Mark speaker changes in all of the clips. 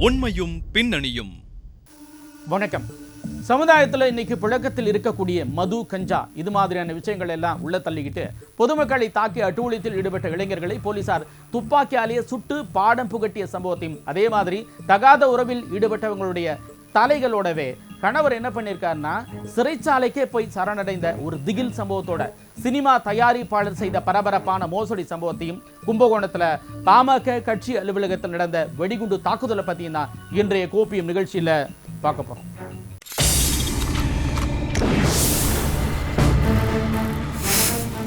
Speaker 1: உண்மையும் பின்னணியும்.
Speaker 2: வணக்கம். சமுதாயத்தில் இன்னைக்கு புழக்கத்தில் இருக்கக்கூடிய மது கஞ்சா இது மாதிரியான விஷயங்கள் எல்லாம் உள்ள தள்ளிக்கிட்டு பொதுமக்களை தாக்கி அட்டூழியத்தில் ஈடுபட்ட இளைஞர்களை போலீசார் துப்பாக்கியாலேயே சுட்டு பாடம் புகட்டிய சம்பவத்தையும் அதே மாதிரி தகாத உறவில் ஈடுபட்டவங்களுடைய தலைகளோடவே கணவர் என்ன பண்ணியிருக்காருன்னா சிறைச்சாலைக்கே போய் சரணடைந்த ஒரு திகில் சம்பவத்தோட சினிமா தயாரிப்பாளர் செய்த பரபரப்பான மோசடி சம்பவத்தையும் கும்பகோணத்தில் பாமக கட்சி அலுவலகத்தில் நடந்த வெடிகுண்டு தாக்குதலை பற்றியும் தான் இன்றைய கோப்பியம் நிகழ்ச்சியில் பார்க்க போகிறோம்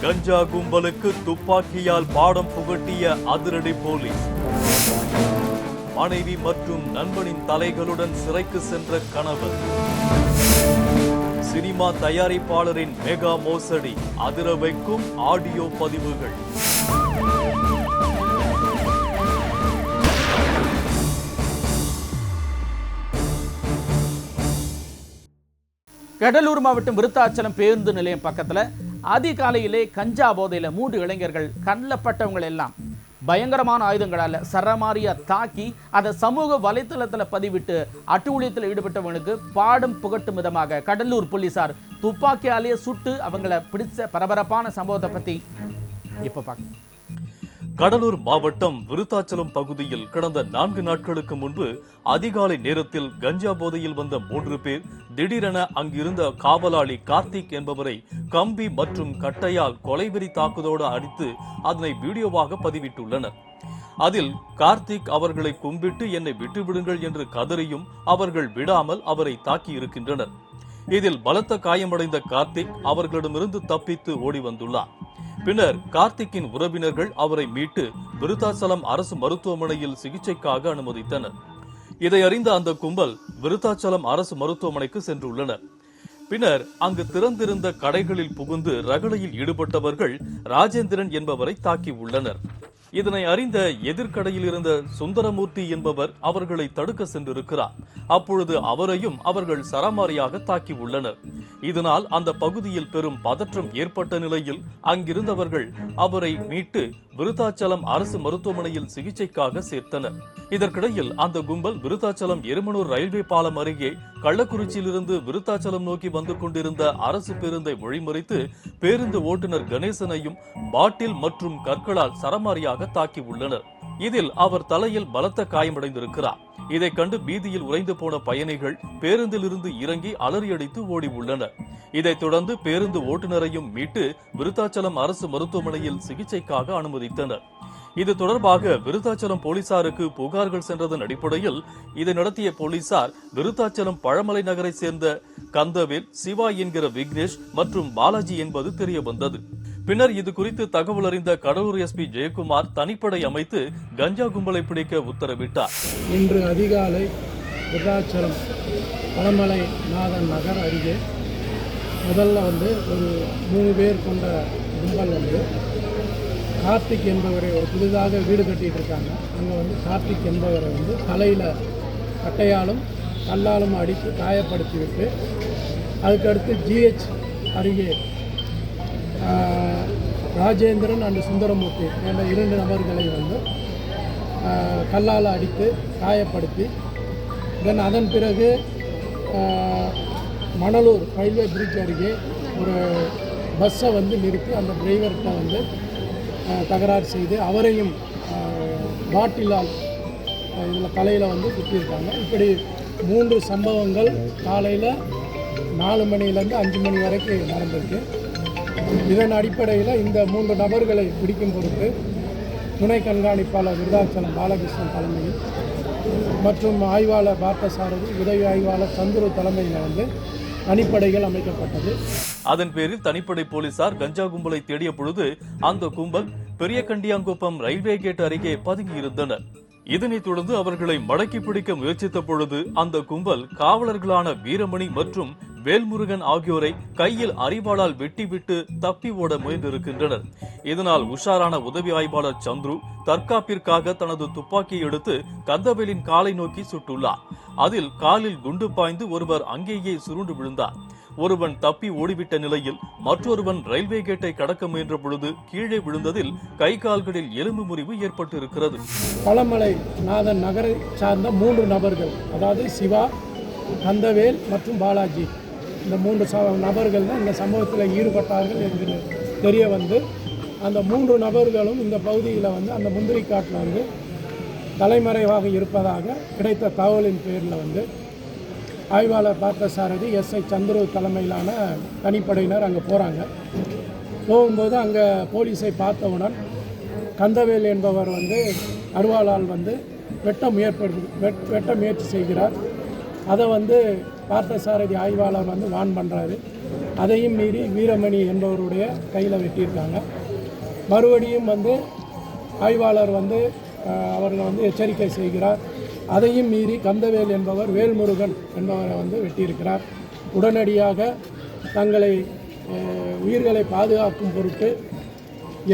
Speaker 1: கஞ்சா கும்பலுக்கு துப்பாக்கியால் பாடம் புகட்டிய அதிரடி போலீஸ். மனைவி மற்றும் நண்பனின் தலைகளுடன் சிறைக்கு சென்ற கணவர். சினிமா தயாரிப்பாளரின் மெகா மோசடி அதிர வைக்கும் ஆடியோ பதிவுகள்.
Speaker 2: கடலூர் மாவட்டம் விருத்தாச்சலம் பேருந்து நிலையம் பக்கத்துல அதிகாலையிலே கஞ்சா போதையில் மூன்று இளைஞர்கள் கண்ணப்பட்டவங்க எல்லாம் பயங்கரமான ஆயுதங்களால சரமாரியா தாக்கி அதை சமூக வலைத்தளத்தில் பதிவிட்டு அட்டுழியத்தில் ஈடுபட்டவங்களுக்கு பாடும் புகட்டும் விதமாக கடலூர் போலீசார் துப்பாக்கியாலேயே சுட்டு அவங்கள பிடிச்ச பரபரப்பான சம்பவத்தை பத்தி இப்போ பார்க்க
Speaker 1: கடலூர் மாவட்டம் விருத்தாச்சலம் பகுதியில் கடந்த நான்கு நாட்களுக்கு முன்பு அதிகாலை நேரத்தில் கஞ்சா போதையில் வந்த மூன்று பேர் திடீரென அங்கிருந்த காவலாளி கார்த்திக் என்பவரை கம்பி மற்றும் கட்டையால் கொலைவெறி தாக்குதோடு அடித்து அதனை வீடியோவாக பதிவிட்டுள்ளனர். அதில் கார்த்திக் அவர்களை கும்பிட்டு என்னை விட்டுவிடுங்கள் என்று கதறியும் அவர்கள் விடாமல் அவரை தாக்கி இருக்கின்றனர் இதில் பலத்த காயமடைந்த கார்த்திக் அவர்களிடமிருந்து தப்பித்து ஓடி வந்துள்ளார். பின்னர் கார்த்திக்கின் உறவினர்கள் அவரை மீட்டு விருத்தாச்சலம் அரசு மருத்துவமனையில் சிகிச்சைக்காக அனுமதித்தனர். இதை அறிந்த அந்த கும்பல் விருத்தாச்சலம் அரசு மருத்துவமனைக்கு சென்றுள்ளனர். பின்னர் அங்கு திறந்திருந்த கடைகளில் புகுந்து ரகளையில் ஈடுபட்டவர்கள் ராஜேந்திரன் என்பவரை தாக்கி உள்ளனர். இதனை அறிந்த எதிர்கடையில் இருந்த சுந்தரமூர்த்தி என்பவர் அவர்களை தடுக்க சென்றிருக்கிறார். அப்பொழுது அவரையும் அவர்கள் சரமாரியாக தாக்கி உள்ளனர். இதனால் அந்த பகுதியில் பெரும் பதற்றம் ஏற்பட்ட நிலையில் அங்கிருந்தவர்கள் அவரை மீட்டு விருத்தாச்சலம் அரசு மருத்துவமனையில் சிகிச்சைக்காக சேர்த்தனர். இதற்கிடையில் அந்த கும்பல் விருத்தாச்சலம் எருமனூர் ரயில்வே பாலம் அருகே கள்ளக்குறிச்சியிலிருந்து விருத்தாச்சலம் நோக்கி வந்து கொண்டிருந்த அரசு பேருந்தை வழிமறித்து பேருந்து ஓட்டுநர் கணேசனையும் பாட்டில் மற்றும் கற்களால் சரமாரியாக தாக்கி தாக்கியுள்ளனர் இதில் அவர் தலையில் பலத்த காயமடைந்திருக்கிறார். இதை கண்டு பீதியில் உறைந்து போன பயணிகள் பேருந்திலிருந்து இறங்கி அலறியடித்து ஓடி உள்ளனர். இதைத் தொடர்ந்து பேருந்து ஓட்டுநரையும் மீட்டு விருத்தாச்சலம் அரசு மருத்துவமனையில் சிகிச்சைக்காக அனுமதித்தனர். இது தொடர்பாக விருத்தாச்சலம் போலீசாருக்கு புகார்கள் சென்றதன் அடிப்படையில் இதை நடத்திய போலீசார் விருத்தாச்சலம் பழமலை நகரை சேர்ந்த கந்தவேல் சிவா என்கிற விக்னேஷ் மற்றும் பாலாஜி என்பது தெரிய வந்தது பின்னர் இது குறித்து தகவல் அறிந்த கடலூர் எஸ்பி ஜெயக்குமார் தனிப்படை அமைத்து கஞ்சா கும்பலை பிடிக்க உத்தரவிட்டார்.
Speaker 3: இன்று அதிகாலை விருதாச்சலம் பழமலை நாதன் நகர் அருகே முதல்ல வந்து ஒரு மூணு பேர் கொண்ட கும்பல் வந்து கார்த்திக் என்பவரை ஒரு புதிதாக வீடு கட்டிட்டு இருக்காங்க. அங்கே வந்து கார்த்திக் என்பவரை வந்து தலையில் கட்டையாலும் கல்லாலும் அடித்து காயப்படுத்தி விட்டு அதுக்கடுத்து ஜிஹெச் அருகே ராஜேந்திரன் அண்ட் சுந்தரமூர்த்தி என்ற இரண்டு நபர்களை வந்து கல்லால் அடித்து காயப்படுத்தி தென் அதன் பிறகு மணலூர் ரயில்வே பிரிட்ஜ் அருகே ஒரு பஸ்ஸை வந்து நிறுத்தி அந்த டிரைவர்கிட்ட வந்து தகராறு செய்து அவரையும் பாட்டிலால் இதில் தலையில் வந்து குத்தியிருக்காங்க. இப்படி மூன்று சம்பவங்கள் காலையில் நாலு மணிலேருந்து அஞ்சு மணி வரைக்கும் நடந்திருக்கு. இதன் அடிப்படையில் இந்த மூன்று நபர்களை பிடிக்கும் பொருட்டு துணை கண்காணிப்பாளர் விருதாச்சலம் பாலகிருஷ்ணன் தலைமையில் மற்றும் ஆய்வாளர் பார்த்தசாரதி உதவி ஆய்வாளர் சந்துரு தலைமையில் வந்து தனிப்படைகள் அமைக்கப்பட்டது.
Speaker 1: அதன் பேரில் தனிப்படை போலீசார் கஞ்சா கும்பலை தேடிய பொழுது அந்த கும்பல் பெரிய கண்டியாங்குப்பம் ரயில்வே கேட் அருகே பதுங்கியிருந்தனர் இதனைத் தொடர்ந்து அவர்களை மடக்கி பிடிக்க முயற்சித்த பொழுது அந்த கும்பல் காவலர்களான வீரமணி மற்றும் வேல்முருகன் ஆகியோரை கையில் அரிவாளால் வெட்டிவிட்டு தப்பி ஓட முயன்றிருக்கின்றனர். இதனால் உஷாரான உதவி ஆய்வாளர் சந்துரு தற்காப்பிற்காக தனது துப்பாக்கியை எடுத்து கந்தவேலின் காலை நோக்கி சுட்டுள்ளார். அதில் காலில் குண்டு பாய்ந்து ஒருவர் அங்கேயே சுருண்டு விழுந்தார். ஒருவன் தப்பி ஓடிவிட்ட நிலையில் மற்றொருவன் ரயில்வே கேட்டை கடக்க முயன்ற பொழுது கீழே விழுந்ததில் கை கால்களில் எலும்பு முறிவு ஏற்பட்டிருக்கிறது.
Speaker 3: பழமலை நாதன் நகரை சார்ந்த மூன்று நபர்கள் அதாவது சிவா கந்தவேல் மற்றும் பாலாஜி இந்த மூன்று ச நபர்கள் தான் இந்த சம்பவத்தில் ஈடுபட்டார்கள் என்று தெரிய வந்து அந்த மூன்று நபர்களும் இந்த பகுதியில் வந்து அந்த முந்திரி காட்டில் வந்து தலைமறைவாக இருப்பதாக கிடைத்த தகவலின் பேரில் வந்து ஆய்வாளர் பார்த்தசாரதி எஸ்ஐ சந்துரு தலைமையிலான தனிப்படையினர் அங்கே போகிறாங்க போகும்போது அங்கே போலீஸை பார்த்தவுடன் கந்தவேல் என்பவர் வந்து அருவாளால் வந்து வெட்ட முயற்படு வெட் வெட்ட முயற்சி செய்கிறார். அதை வந்து பார்த்தசாரதி ஆய்வாளர் வந்து வான் பண்ணுறாரு அதையும் மீறி வீரமணி என்பவருடைய கையில் வெட்டியிருக்காங்க. மறுபடியும் வந்து ஆய்வாளர் வந்து அவர்களை வந்து எச்சரிக்கை செய்கிறார். அதையும் மீறி கந்தவேல் என்பவர் வேல்முருகன் என்பவரை வந்து வெட்டியிருக்கிறார். உடனடியாக தங்களை உயிர்களை பாதுகாக்கும் பொருட்டு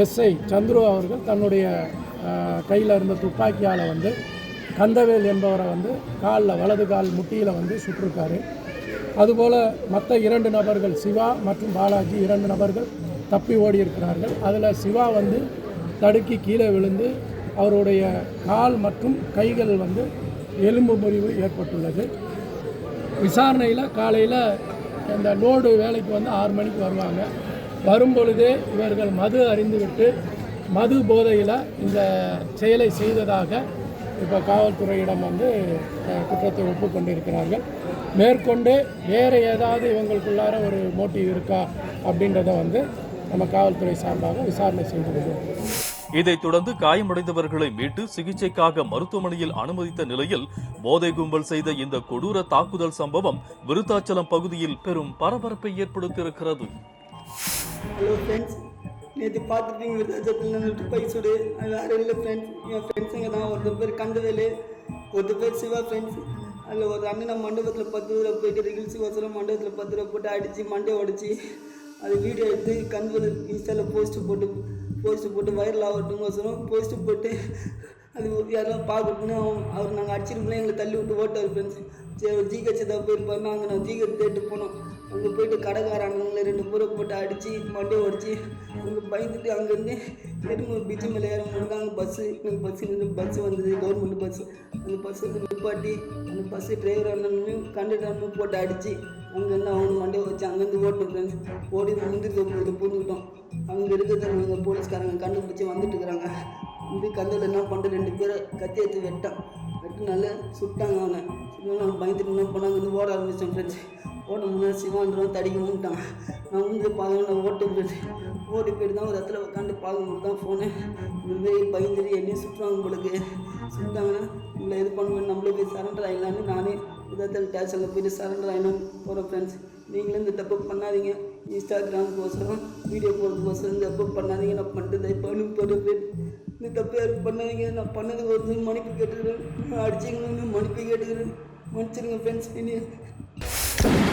Speaker 3: எஸ்ஐ சந்துரு அவர்கள் தன்னுடைய கையில் இருந்த துப்பாக்கியால் வந்து கந்தவேல் என்பவரை வந்து காலில் வலது கால் முட்டியில் வந்து சுட்டிருக்காரு. அதுபோல் மற்ற இரண்டு நபர்கள் சிவா மற்றும் பாலாஜி இரண்டு நபர்கள் தப்பி ஓடி இருக்கிறார்கள் அதில் சிவா வந்து தடுக்கி கீழே விழுந்து அவருடைய கால் மற்றும் கைகள் வந்து எலும்பு முறிவு ஏற்பட்டுள்ளது. விசாரணையில் காலையில் இந்த லோடு வேலைக்கு வந்து ஆறு மணிக்கு வருவாங்க. வரும்பொழுதே இவர்கள் மது அறிந்துவிட்டு மது போதையில் இந்த செயலை செய்ததாக இப்போ காவல்துறையிடம் வந்து குற்றத்தை ஒப்புக்கொண்டிருக்கிறார்கள். மேற்கொண்டு வேறு ஏதாவது இவங்களுக்குள்ளார ஒரு மோட்டிவ் இருக்கா அப்படின்றத வந்து நம்ம காவல்துறை சார்பாக விசாரணை செய்து வருவோம்
Speaker 1: இதைத் தொடர்ந்து காயமடைந்தவர்களை மீட்டு சிகிச்சைக்காக மருத்துவமனையில் அனுமதித்த நிலையில் போதை கும்பல் செய்த இந்த கொடூர தாக்குதல் சம்பவம் விருத்தாச்சலம் பகுதியில் பெரும் பரபரப்பை ஏற்படுத்தியிருக்கிறது.
Speaker 4: ஹலோ ஃப்ரெண்ட்ஸ் நேற்று பார்த்துருப்பீங்க விருதாச்சலத்தில் நின்றுட்டு துப்பாக்கி சுடு வேறு இல்லை ஃப்ரெண்ட்ஸ் என் ஃப்ரெண்ட்ஸுங்க தான் ஒருத்தர் பேர் கந்தவேலு ஒருத்தர் பேர் சிவா ஃப்ரெண்ட்ஸ் அதில் ஒரு அண்ணன் மண்டபத்தில் பத்து ரூபா போயிட்டு ரிகில்ஸ் கோசரம் மண்டபத்தில் பத்து ரூபா போட்டு அடித்து மண்டே உடச்சி அது வீடியோ எடுத்து கந்தவேலு இன்ஸ்டாவில் போஸ்ட்டு போட்டு போஸ்ட்டு போட்டு வைரல் ஆகட்டுங்கோசரம் போஸ்ட்டு போட்டு அது யாரெல்லாம் பார்க்கணும்னு அவன் அவர் நாங்கள் அடிச்சிருக்கோம் எங்களை தள்ளி விட்டு ஓட்டார் ஃப்ரெண்ட்ஸ் சரி ஜிஹெச் தான் போயிருப்பாங்க அங்கே நான் ஜிஹெச் தேட்டு போனோம். அங்கே போயிட்டு கடைக்காரங்களை ரெண்டு பேரை போட்டு அடித்து மண்டே உடச்சி அங்கே பயந்துட்டு அங்கேருந்து திரும்ப பிச்சு மேலே ஏறும்போது அங்கே பஸ்ஸு எனக்கு பஸ்ஸு இருந்து பஸ்ஸு வந்தது கவர்மெண்ட் பஸ்ஸு அந்த பஸ்ஸுக்கு நிப்பாட்டி அந்த பஸ்ஸு டிரைவர் அண்ணனையும் கண்டக்டர் அண்ணனும் போட்டு அடித்து அங்கேருந்து அவனு மண்டே வச்சு அங்கேருந்து ஓட்டணும் ஃப்ரெண்ட்ஸ் ஓடி முந்திரி தோப்பு அங்கே இருக்கிறத எங்கள் போலீஸ்காரங்க கண்டுபிடிச்சி வந்துட்டு இருக்கிறாங்க. வந்து கந்தில் என்ன பண்ணிட்டு ரெண்டு பேரை கத்தி எடுத்து வெட்டான். வெட்டினால சுட்டாங்க அவனை. சுட்டாங்க நான் பயந்துட்டு என்ன பண்ணாங்க வந்து ஓட ஆரம்பித்தேன் ஃப்ரெண்ட்ஸ் ஓட்ட முடியாது சிவான்றவன் தடிக்கணும்ட்டான் நான் வந்து பார்க்க நான் ஓட்டு போயிட்டு ஓட்டு போயிட்டு தான் ஒரு இடத்துல உட்காந்து பார்க்கும்போது தான் ஃபோனு இதுமாரி பயந்துட்டு என்னையும் சுற்றுவாங்க உங்களுக்கு சுட்டாங்கன்னா இவ்வளோ இது பண்ணுவேன் நம்மளே போய் சரண்டர் ஆகிடலான்னு நானே விதத்தில் ஸ்டேஷனில் போயிட்டு சரண்டர் ஆகிடலான்னு போகிற ஃப்ரெண்ட்ஸ் நீங்களும் இந்த தப்பு பண்ணாதீங்க. இன்ஸ்டாகிராமுக்கோசரம் வீடியோ போடுறதுக்கோசரம் இந்த தப்பு பண்ணாதீங்க. நான் பண்ணிட்டு இப்போ போட்டு இந்த தப்பு யாரும் பண்ணாதீங்க. நான் பண்ணதுக்கு ஒரு மன்னிப்பு கேட்டுக்கிறேன். அடிச்சிங்கன்னு மன்னிப்பு கேட்டுக்கிறேன். மன்னிச்சிருங்க ஃப்ரெண்ட்ஸ் இனி